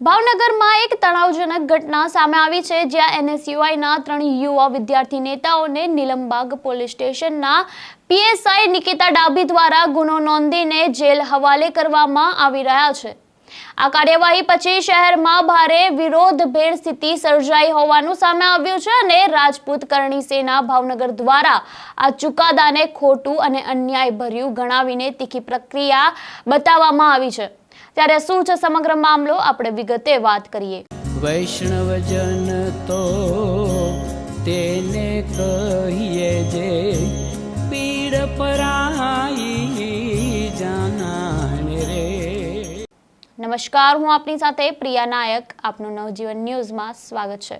ભાવનગરમાં એક તણાવજનક ઘટના સામે આવી છે, જ્યાં એનએસયુઆઈના ત્રણ યુવા વિદ્યાર્થી નેતાઓને નીલમબાગ પોલીસ સ્ટેશનના પીએસઆઈ નિકિતા ડાભી દ્વારા ગુનો નોંધીને જેલ હવાલે કરવામાં આવી રહ્યા છે. આ કાર્યવાહી પછી શહેરમાં ભારે વિરોધભેર સ્થિતિ સર્જાઈ હોવાનું સામે આવ્યું છે અને રાજપૂત કરણી સેના ભાવનગર દ્વારા આ ચુકાદાને ખોટું અને અન્યાયભર્યું ગણાવીને તીખી પ્રક્રિયા બતાવવામાં આવી છે. ત્યારે શું છે સમગ્ર મામલો? આપણે વિગતે વાત કરીએ. વૈષ્ણવજન તો તેને કહીએ જે પીડ પરાઈ નમસ્કાર હું આપની સાથે પ્રિયા નાયક. આપનું નવજીવન ન્યૂઝમાં સ્વાગત છે.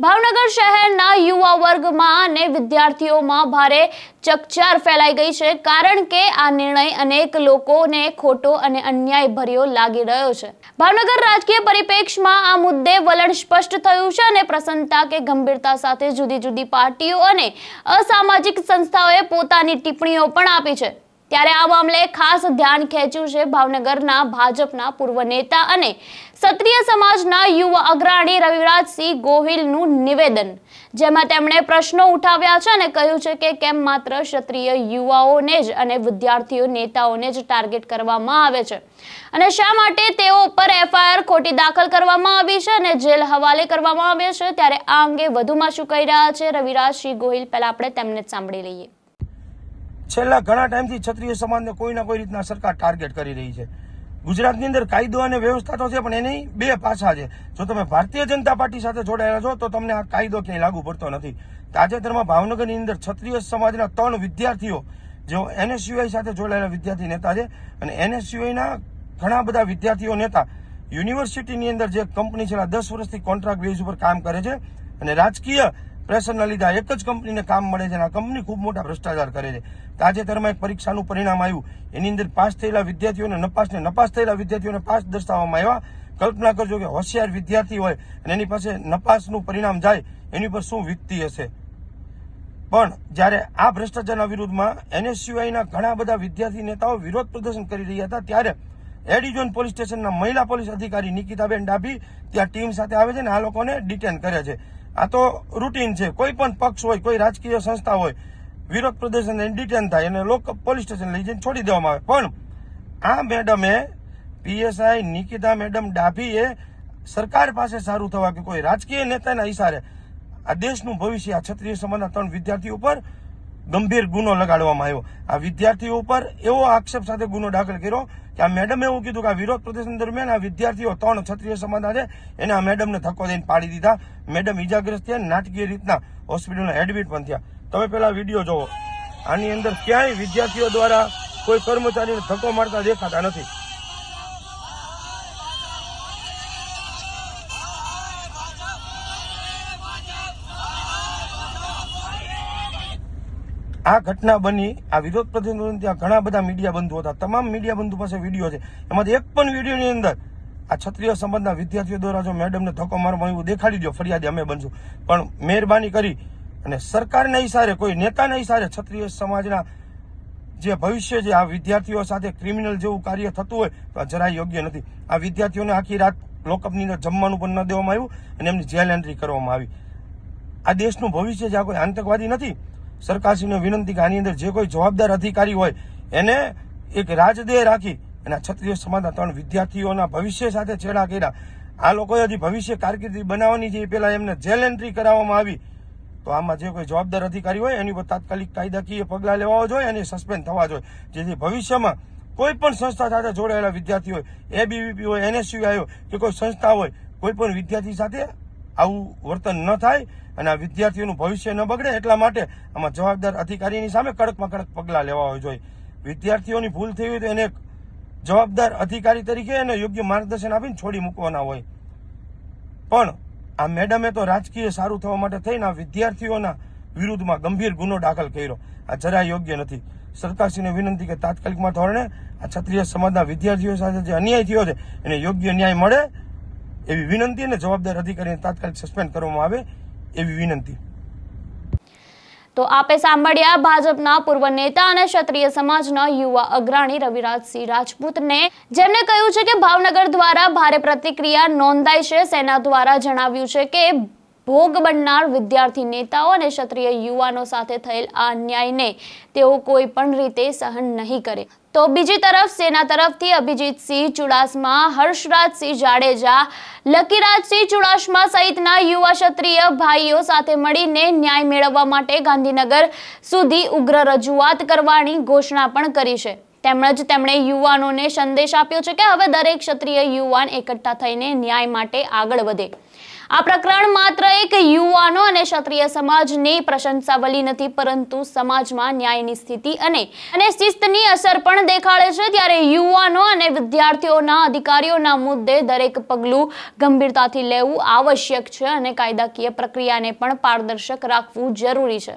ભાવનગર શહેરના યુવા વર્ગમાં અને વિદ્યાર્થીઓમાં ભારે ચકચાર ફેલાઈ ગઈ છે કારણ કે આ નિર્ણય અનેક લોકોને ખોટો અને અન્યાય ભર્યો લાગી રહ્યો છે. ભાવનગર રાજકીય પરિપ્રેક્ષમાં આ મુદ્દે વલણ સ્પષ્ટ થયું છે અને પ્રસન્નતા કે ગંભીરતા સાથે જુદી જુદી પાર્ટીઓ અને અસામાજિક સંસ્થાઓએ પોતાની ટિપ્પણીઓ પણ આપી છે. ત્યારે આ મામલે ખાસ ધ્યાન ખેંચ્યું છે ભાવનગરના ભાજપના પૂર્વ નેતા અને ક્ષત્રિય સમાજના યુવા અગ્રણી રવિરાજસિંહ ગોહિલનું નિવેદન, જેમાં તેમણે પ્રશ્નો ઉઠાવ્યા છે અને કહ્યું છે કે કેમ માત્ર ક્ષત્રિય યુવાઓને જ અને વિદ્યાર્થીઓ નેતાઓને જ ટાર્ગેટ કરવામાં આવે છે અને શા માટે તેઓ ઉપર એફઆઈઆર ખોટી દાખલ કરવામાં આવી છે અને જેલ હવાલે કરવામાં આવે છે? ત્યારે આ અંગે વધુમાં શું કહી રહ્યા છે રવિરાજસિંહ ગોહિલ? પહેલા આપણે તેમને જ સાંભળી લઈએ. છેલ્લા ઘણા ટાઈમથી ક્ષત્રિય સમાજને કોઈ ના કોઈ રીતના સરકાર ટાર્ગેટ કરી રહી છે. ગુજરાતની અંદર કાયદો અને વ્યવસ્થા તો છે, પણ એની બે પાસા છે. જો તમે ભારતીય જનતા પાર્ટી સાથે જોડાયેલા છો, તો તમને આ કાયદો ક્યાંય લાગુ પડતો નથી. તાજેતરમાં ભાવનગરની અંદર ક્ષત્રિય સમાજના ત્રણ વિદ્યાર્થીઓ, જેઓ એનએસયુઆઈ સાથે જોડાયેલા વિદ્યાર્થી નેતા છે અને એનએસયુઆઈના ઘણા બધા વિદ્યાર્થીઓ નેતા, યુનિવર્સિટીની અંદર જે કંપની છેલ્લા દસ વર્ષથી કોન્ટ્રાક્ટ બેઝ ઉપર કામ કરે છે અને રાજકીય પ્રેશરના લીધે એક જ કંપનીને કામ મળે છે અને આ કંપની ખૂબ મોટા ભ્રષ્ટાચાર કરે છે. તાજેતરમાં એક પરીક્ષાનું પરિણામ આવ્યું. એની અંદર પાસ થયેલા વિદ્યાર્થીઓને નપાસને નપાસ થયેલા વિદ્યાર્થીઓને પાસ દર્શાવવામાં આવ્યા. કલ્પના કરજો કે હોશિયાર વિદ્યાર્થી હોય અને એની પાસે નપાસનું પરિણામ જાય, એની પર શું વીતતી હશે? પણ જ્યારે આ ભ્રષ્ટાચારના વિરુદ્ધમાં એનએસયુઆઈના ઘણા બધા વિદ્યાર્થી નેતાઓ વિરોધ પ્રદર્શન કરી રહ્યા હતા, ત્યારે એડિઝોન પોલીસ સ્ટેશનના મહિલા પોલીસ અધિકારી નિકિતાબેન ડાભી ત્યાં ટીમ સાથે આવે છે અને આ લોકોને ડિટેન કરે છે. આ તો રૂટીન છે. કોઈ પણ પક્ષ હોય, કોઈ રાજકીય સંસ્થા હોય, વિરોધ પ્રદર્શન ડિટેન થાય અને લોકો પોલીસ સ્ટેશન લઈ જઈને છોડી દેવામાં આવે. પણ આ મેડમે પીએસઆઈ નિકિતા મેડમ ડાભીએ સરકાર પાસે સારું થવા કે કોઈ રાજકીય નેતાના ઈશારે આ દેશનું ભવિષ્ય, આ ક્ષત્રિય સમાજના ત્રણ વિદ્યાર્થીઓ ઉપર ગંભીર ગુનો લગાડવામાં આવ્યો. આ વિદ્યાર્થીઓ ઉપર એવો આક્ષેપ સાથે ગુનો દાખલ કર્યો કે આ મેડમે એવું કીધું કે આ વિરોધ પ્રદર્શન દરમિયાન આ વિદ્યાર્થીઓ ત્રણ ક્ષત્રિય સમાજના છે. એને આ મેડમને ધક્કો દઈને પાડી દીધા. મેડમ ઇજાગ્રસ્ત થયા, નાટકીય રીતના હોસ્પિટલમાં એડમિટ પણ થયા. તમે પેલા વીડિયો જોવો આની અંદર ક્યાંય વિદ્યાર્થીઓ દ્વારા કોઈ કર્મચારીને ધક્કો મારતા દેખાતા નથી. આ ઘટના બની, આ વિરોધ પ્રતિનિધિ ત્યાં ઘણા બધા મીડિયા બંધુ હતા. તમામ મીડિયા બંધુ પાસે વીડિયો છે. એમાંથી એક પણ વિડીયોની અંદર આ ક્ષત્રિય સમાજના વિદ્યાર્થીઓ દ્વારા જો મેડમને ધક્કો મારવા એવું દેખાડી દો ફરિયાદી અમે બનશું. પણ મહેરબાની કરી અને સરકારના ઇશારે કોઈ નેતાના ઈશારે ક્ષત્રિય સમાજના જે ભવિષ્ય છે, આ વિદ્યાર્થીઓ સાથે ક્રિમિનલ જેવું કાર્ય થતું હોય, તો જરાય યોગ્ય નથી. આ વિદ્યાર્થીઓને આખી રાત લોકઅપની અંદર જમવાનું પણ ન દેવામાં આવ્યું અને એમની જેલ એન્ટ્રી કરવામાં આવી. આ દેશનું ભવિષ્ય છે, આ કોઈ આતંકવાદી નથી. સરકારશ્રીને વિનંતી કે આની અંદર જે કોઈ જવાબદાર અધિકારી હોય, એને એક રાજદેહ રાખી અને ક્ષત્રિય સમાજના ત્રણ વિદ્યાર્થીઓના ભવિષ્ય સાથે છેડા કર્યા. આ લોકોએ હજી ભવિષ્ય કારકિર્દી બનાવવાની છે, એ પહેલાં એમને જેલ એન્ટ્રી કરાવવામાં આવી. તો આમાં જે કોઈ જવાબદાર અધિકારી હોય, એની પર તાત્કાલિક કાયદાકીય પગલાં લેવા જોઈએ અને સસ્પેન્ડ થવા જોઈએ. જેથી ભવિષ્યમાં કોઈ પણ સંસ્થા સાથે જોડાયેલા વિદ્યાર્થી હોય એબીવીપી હોય એનએસયુઆઈ હોય કે કોઈ સંસ્થા હોય, કોઈ પણ વિદ્યાર્થી સાથે આવું વર્તન ન થાય અને આ વિદ્યાર્થીઓનું ભવિષ્ય ન બગડે એટલા માટે આમાં જવાબદાર અધિકારીની સામે કડકમાં કડક પગલાં લેવા હોય જોઈએ વિદ્યાર્થીઓની ભૂલ થઈ હોય તો એને જવાબદાર અધિકારી તરીકે એને યોગ્ય માર્ગદર્શન આપીને છોડી મૂકવાના હોય. પણ આ મેડમે તો રાજકીય સારું થવા માટે થઈને આ વિદ્યાર્થીઓના વિરુદ્ધમાં ગંભીર ગુનો દાખલ કર્યો. આ જરા યોગ્ય નથી. સરકારશ્રીને વિનંતી કે તાત્કાલિકમાં ધોરણે આ ક્ષત્રિય સમાજના વિદ્યાર્થીઓ સાથે જે અન્યાય થયો છે, એને યોગ્ય ન્યાય મળે એવી વિનંતી અને જવાબદાર અધિકારીને તાત્કાલિક સસ્પેન્ડ કરવામાં આવે એવી વિનંતી. તો આપે સાંભળ્યા ભાજપના પૂર્વ નેતા અને ક્ષત્રિય સમાજના યુવા અગ્રણી રવિરાજસિંહ રાજપૂતને, જેમણે કહ્યું છે કે ભાવનગર દ્વારા ભારે પ્રતિક્રિયા નોંધાઈ છે. સેના દ્વારા જણાવ્યું છે કે ભોગ બનનાર વિદ્યાર્થી નેતાઓ અને ક્ષત્રિય યુવાનો સાથે થયેલ આ અન્યાયને તેઓ કોઈ પણ રીતે સહન નહીં કરે. તો બીજી તરફ સેના તરફથી અભિજીતસિંહ ચુડાસમા, હર્ષરાજસિંહ જાડેજા, લકીરાજસિંહ ચુડાસમા સહિતના યુવા ક્ષત્રિય ભાઈઓ સાથે મળીને ન્યાય મેળવવા માટે ગાંધીનગર સુધી ઉગ્ર રજૂઆત કરવાની ઘોષણા પણ કરી છે. તેમજ તેમણે યુવાનોને સંદેશ આપ્યો છે કે હવે દરેક ક્ષત્રિય યુવાન એકઠા થઈને ન્યાય માટે આગળ વધે. આ પ્રકરણ માત્ર એક યુવાનો અને ક્ષત્રિય સમાજની પ્રશંસાવલી નથી, પરંતુ સમાજમાં ન્યાયની સ્થિતિ અને અને શિસ્તની અસર પણ દેખાડે છે. ત્યારે યુવાનો અને વિદ્યાર્થીઓના અધિકારીઓના મુદ્દે દરેક પગલું ગંભીરતાથી લેવું આવશ્યક છે અને કાયદાકીય પ્રક્રિયાને પણ પારદર્શક રાખવું જરૂરી છે.